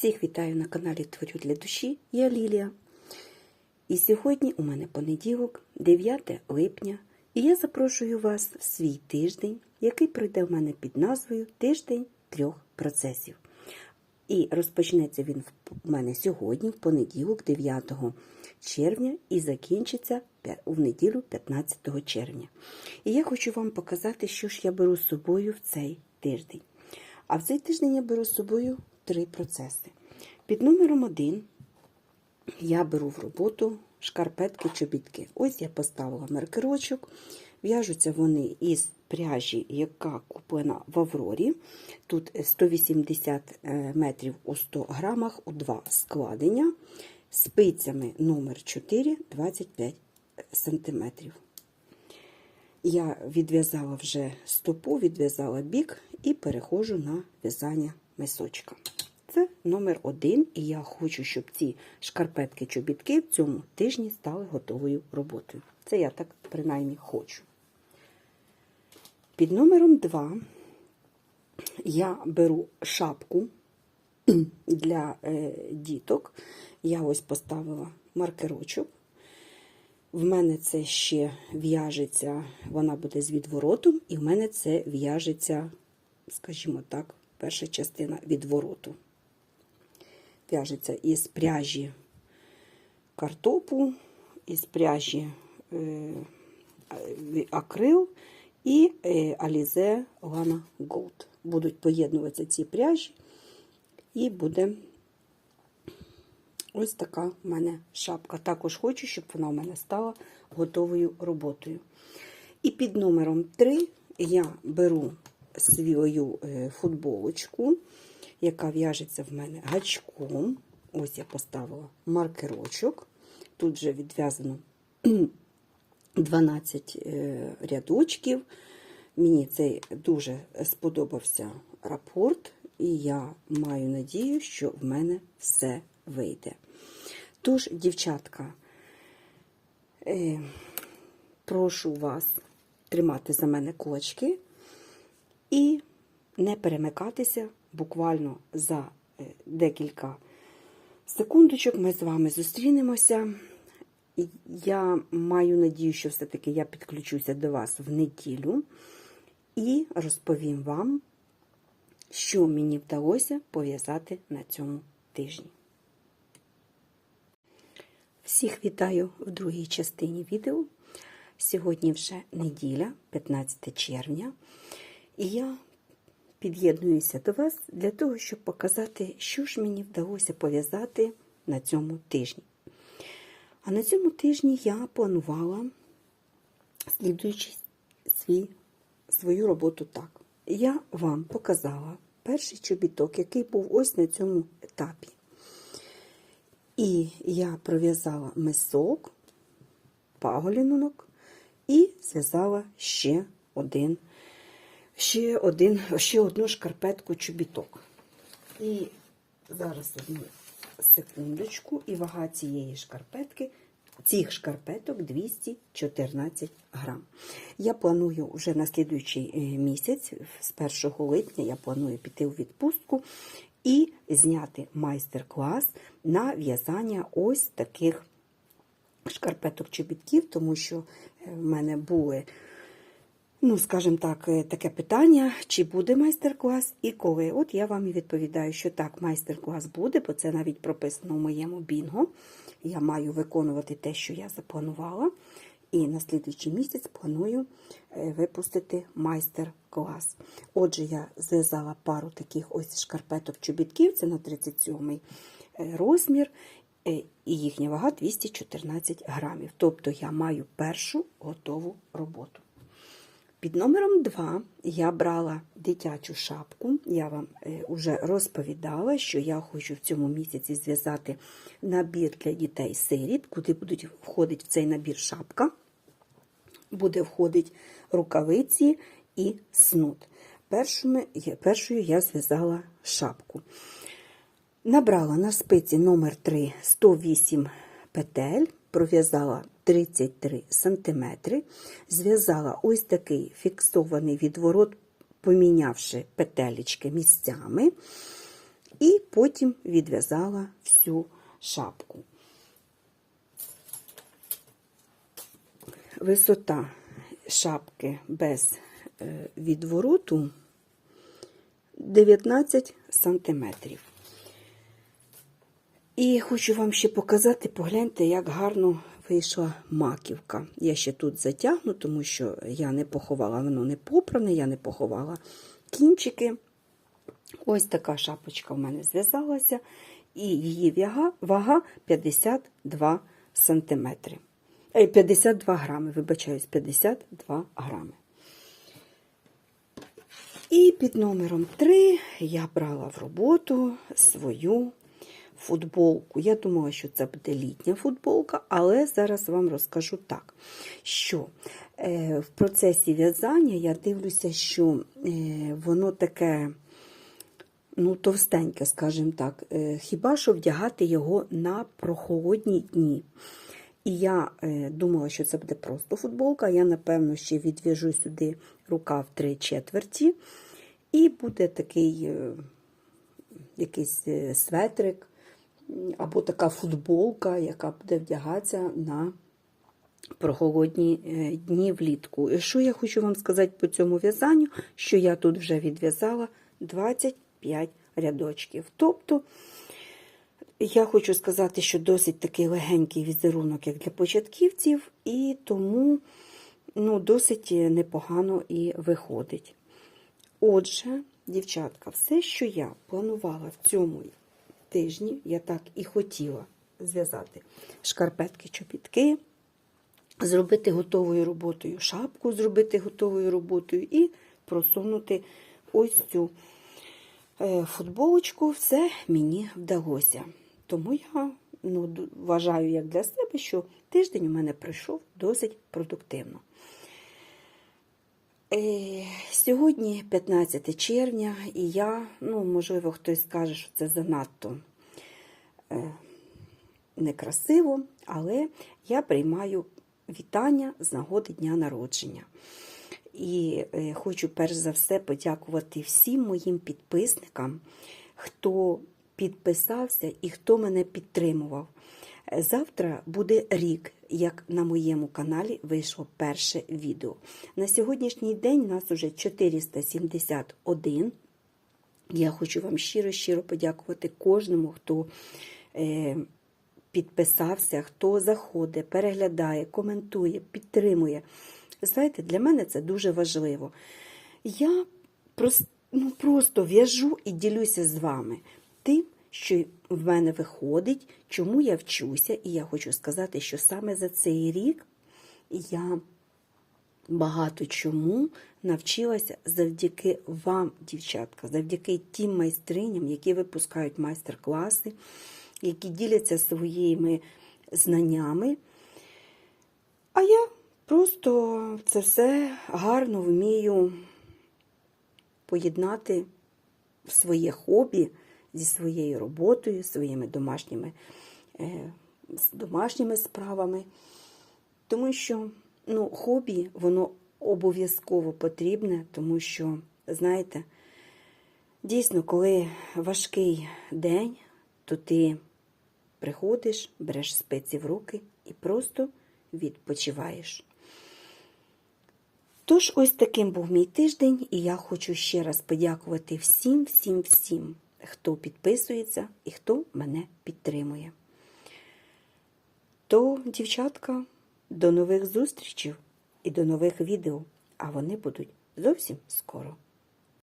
Всіх вітаю на каналі Творю для душі. Я Лілія. І сьогодні у мене понеділок, 9 липня, і я запрошую вас в свій тиждень, який пройде в мене під назвою Тиждень трьох процесів. І розпочнеться він в мене сьогодні, в понеділок, 9 червня, і закінчиться в неділю 15 червня. І я хочу вам показати, що ж я беру з собою в цей тиждень. А в цей тиждень я беру з собою три процеси. Під номером один я беру в роботу шкарпетки-чобітки. Ось я поставила маркерочок. В'яжуться вони із пряжі, яка куплена в Аврорі. Тут 180 метрів у 100 грамах у два складення. Спицями номер 4 25 сантиметрів. Я відв'язала вже стопу, відв'язала бік і переходжу на в'язання мисочка. Це номер один, і я хочу, щоб ці шкарпетки-чобітки в цьому тижні стали готовою роботою. Це я так принаймні хочу. Під номером 2 я беру шапку для е, діток. Я ось поставила маркерочок. В мене це ще в'яжеться, вона буде з відворотом, і в мене це в'яжеться, скажімо так, перша частина відвороту. В'яжеться із пряжі картопу, із пряжі е, акрил і е, Alize Lana Gold. Будуть поєднуватися ці пряжі, і буде ось така в мене шапка. Також хочу, щоб вона у мене стала готовою роботою. І під номером 3 я беру свою е, футболочку, яка в'яжеться в мене гачком. Ось я поставила маркерочок. Тут вже відв'язано 12 е, рядочків. Мені цей дуже сподобався рапорт, і я маю надію, що в мене все вийде. Тож, дівчатка, е, прошу вас тримати за мене кулачки і не перемикатися буквально за е, декілька секундочок ми з вами зустрінемося. Я маю надію, що все-таки я підключуся до вас в неділю і розповім вам, що мені вдалося пов'язати на цьому тижні. Всіх вітаю в другій частині відео. Сьогодні вже неділя, 15 червня, і я під'єднуюся до вас для того, щоб показати, що ж мені вдалося пов'язати на цьому тижні. А на цьому тижні я планувала, слідуючи свій, свою роботу так. Я вам показала перший чобіток, який був ось на цьому етапі. І я пров'язала мисок, паголінок і зв'язала ще один, ще один, ще одну шкарпетку чобіток. І зараз одну секундочку, і вага цієї шкарпетки, цих шкарпеток 214 грам. Я планую вже на слідуючий місяць, з 1 липня, я планую піти у відпустку і зняти майстер-клас на в'язання ось таких шкарпеток-чобітків, тому що в мене були, ну, скажімо так, таке питання, чи буде майстер-клас і коли. От я вам і відповідаю, що так, майстер-клас буде, бо це навіть прописано в моєму бінго. Я маю виконувати те, що я запланувала. І на слідуючий місяць планую випустити майстер-клас. Отже, я зв'язала пару таких ось шкарпеток-чобітків, це на 37-й розмір, і їхня вага 214 грамів. Тобто я маю першу готову роботу. Під номером 2 я брала дитячу шапку. Я вам вже розповідала, що я хочу в цьому місяці зв'язати набір для дітей-сиріт, куди будуть входити в цей набір шапка. Буде входити рукавиці і снуд. Першою я зв'язала шапку. Набрала на спиці номер 3 108 петель, пров'язала 33 см, зв'язала ось такий фіксований відворот, помінявши петелечки місцями. І потім відв'язала всю шапку. Висота шапки без е, відвороту 19 сантиметрів. І хочу вам ще показати, погляньте, як гарно вийшла маківка. Я ще тут затягну, тому що я не поховала, воно не попране, я не поховала кінчики. Ось така шапочка в мене зв'язалася, і її вага, вага 52 сантиметри. Е, 52 грами, вибачаюсь, 52 грами. І під номером 3 я брала в роботу свою футболку. Я думала, що це буде літня футболка, але зараз вам розкажу так, що е, в процесі в'язання я дивлюся, що е, воно таке. Ну, товстеньке, скажімо так, Е, хіба що вдягати його на прохолодні дні. І я думала, що це буде просто футболка. Я, напевно, ще відв'яжу сюди рукав три четверті. І буде такий якийсь светрик або така футболка, яка буде вдягатися на прохолодні е, дні влітку. І що я хочу вам сказати по цьому в'язанню, що я тут вже відв'язала 25 рядочків. Тобто, я хочу сказати, що досить такий легенький візерунок, як для початківців, і тому ну, досить непогано і виходить. Отже, дівчатка, все, що я планувала в цьому тижні, я так і хотіла зв'язати шкарпетки, чобітки, зробити готовою роботою шапку, зробити готовою роботою і просунути ось цю е, футболочку, все мені вдалося. Тому я ну, вважаю як для себе, що тиждень у мене пройшов досить продуктивно. Е, Сьогодні 15 червня, і я, ну, можливо, хтось скаже, що це занадто е, некрасиво, але я приймаю вітання з нагоди дня народження. І е, хочу перш за все подякувати всім моїм підписникам, хто підписався і хто мене підтримував. Завтра буде рік, як на моєму каналі вийшло перше відео. На сьогоднішній день нас уже 471. Я хочу вам щиро-щиро подякувати кожному, хто е, підписався, хто заходить, переглядає, коментує, підтримує. Знаєте, для мене це дуже важливо. Я прос- ну, просто в'яжу і ділюся з вами тим, що в мене виходить, чому я вчуся, і я хочу сказати, що саме за цей рік я багато чому навчилася завдяки вам, дівчатка, завдяки тим майстриням, які випускають майстер-класи, які діляться своїми знаннями. А я просто це все гарно вмію поєднати в своє хобі зі своєю роботою, своїми домашніми, е, домашніми справами. Тому що ну, хобі, воно обов'язково потрібне, тому що, знаєте, дійсно, коли важкий день, то ти приходиш, береш спеці в руки і просто відпочиваєш. Тож, ось таким був мій тиждень, і я хочу ще раз подякувати всім, всім, всім, хто підписується і хто мене підтримує. То, дівчатка, до нових зустрічей і до нових відео, а вони будуть зовсім скоро.